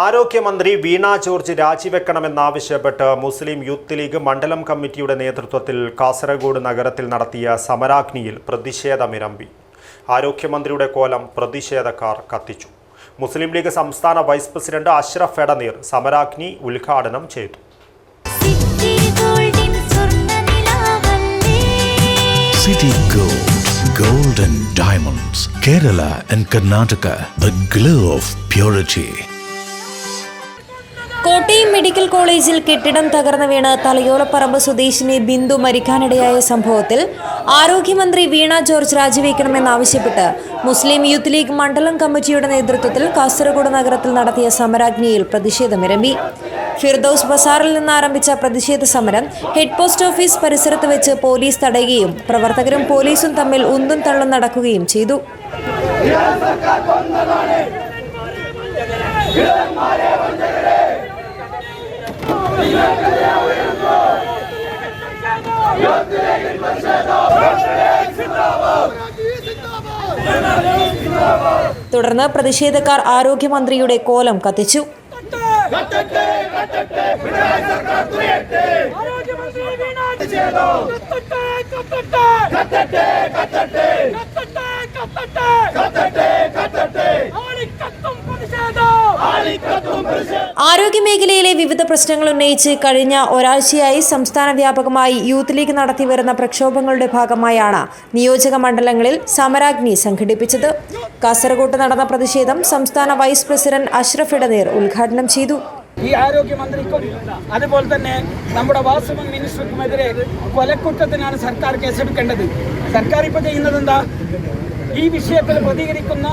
ആരോഗ്യമന്ത്രി വീണ ജോർജ് രാജിവെക്കണമെന്നാവശ്യപ്പെട്ട് മുസ്ലിം youth league മണ്ഡലം കമ്മിറ്റിയുടെ നേതൃത്വത്തിൽ കാസർഗോഡ് നഗരത്തിൽ നടത്തിയ സമരാഗ്നിയിൽ പ്രതിഷേധമിരമ്പി. ആരോഗ്യമന്ത്രിയുടെ കോലം പ്രതിഷേധക്കാർ കത്തിച്ചു. മുസ്ലിം ലീഗ് സംസ്ഥാന വൈസ് പ്രസിഡന്റ് അഷ്റഫ് എടനീർ സമരാഗ്നി ഉദ്ഘാടനം ചെയ്തു. City Gold, Gold and Diamonds, Kerala and Karnataka, the glow of purity. Kottayam medical കോളേജിൽ കെട്ടിടം തകർന്നു വീണ് തലയോലപ്പറമ്പ് സ്വദേശിനി ബിന്ദു മരിക്കാനിടയായ സംഭവത്തിൽ ആരോഗ്യമന്ത്രി വീണ ജോർജ് രാജിവെക്കണമെന്നാവശ്യപ്പെട്ട് മുസ്ലിം യൂത്ത് ലീഗ് മണ്ഡലം കമ്മിറ്റിയുടെ നേതൃത്വത്തിൽ കാസർഗോഡ് നഗരത്തിൽ നടത്തിയ സമരാജ്ഞിയിൽ പ്രതിഷേധമിരമ്പി ഫിർദൌസ് ബസാറിൽ നിന്ന് ആരംഭിച്ച പ്രതിഷേധ സമരം ഹെഡ് പോസ്റ്റ് ഓഫീസ് പരിസരത്ത് വെച്ച് പോലീസ് തടയുകയും പ്രവർത്തകരും പോലീസും തമ്മിൽ ഉന്തും തള്ളും നടക്കുകയും ചെയ്തു. തുടർന്ന് പ്രതിഷേധക്കാർ ആരോഗ്യമന്ത്രിയുടെ കോലം കത്തിച്ചു. ആരോഗ്യമേഖലയിലെ വിവിധ പ്രശ്നങ്ങൾ ഉന്നയിച്ച് കഴിഞ്ഞ ഒരാഴ്ചയായി സംസ്ഥാന വ്യാപകമായി യൂത്ത് ലീഗ് നടത്തിവരുന്ന പ്രക്ഷോഭങ്ങളുടെ ഭാഗമായാണ് നിയോജക മണ്ഡലങ്ങളിൽ സമരാഗ്നി സംഘടിപ്പിച്ചത്. കാസർഗോട്ട് നടന്ന പ്രതിഷേധം സംസ്ഥാന വൈസ് പ്രസിഡന്റ് അഷ്റഫ് ഇടനീർ ഉദ്ഘാടനം ചെയ്തു. ഈ ആരോഗ്യമന്ത്രിക്കും അതുപോലെ തന്നെ നമ്മുടെ വാസുമൻ മിനിസ്റ്റർക്കുമെതിരെ കൊലക്കുറ്റത്തിനാണ് സർക്കാർ കേസെടുക്കേണ്ടത്. സർക്കാർ ഇപ്പോൾ ചെയ്യുന്നത് എന്താ? ഈ വിഷയത്തിൽ പ്രതികരിക്കുന്ന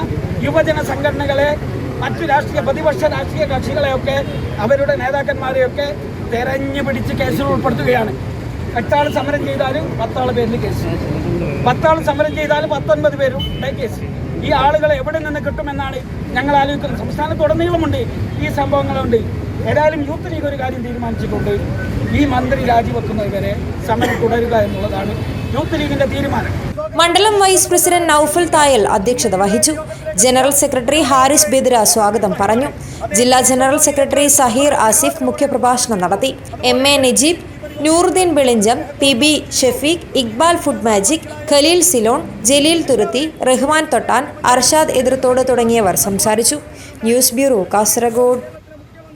യുവജന സംഘടനകളെ മറ്റു രാഷ്ട്രീയ പ്രതിപക്ഷ രാഷ്ട്രീയ കക്ഷികളെയൊക്കെ അവരുടെ നേതാക്കന്മാരെയൊക്കെ തെരഞ്ഞു പിടിച്ച് കേസിൽ ഉൾപ്പെടുത്തുകയാണ്. എട്ടാൾ സമരം ചെയ്താലും പത്താൾ പേരിൽ കേസ്. പത്താൾ സമരം ചെയ്താലും പത്തൊൻപത് പേരും കേസ്. ഈ ആളുകളെ എവിടെ നിന്ന് കിട്ടുമെന്നാണ് ഞങ്ങൾ ആലോചിക്കുന്നത്. സംസ്ഥാനത്തുടനീളമുണ്ട് ഈ സംഭവങ്ങളുണ്ട്. ഏതായാലും യൂത്ത് ലീഗ് ഒരു കാര്യം തീരുമാനിച്ചിട്ടുണ്ട്. ഈ മന്ത്രി രാജിവെക്കുന്നതുവരെ സമരം തുടരുക എന്നുള്ളതാണ് യൂത്ത് ലീഗിന്റെ തീരുമാനം. മണ്ഡലം വൈസ് പ്രസിഡന്റ് നൌഫൽ തായൽ അധ്യക്ഷത വഹിച്ചു. ജനറൽ സെക്രട്ടറി ഹാരിസ് ബിദ്ര സ്വാഗതം പറഞ്ഞു. ജില്ലാ ജനറൽ സെക്രട്ടറി സഹീർ ആസിഫ് മുഖ്യപ്രഭാഷണം നടത്തി. M A Najeeb Noorudheen Velinjam P B Shafeeq Iqbal food magic Khaleel Ceylon Jaleel Thuruthi Rahman Thottan Arshad Ethirthod തുടങ്ങിയവർ സംസാരിച്ചു. News bureau Kasaragod.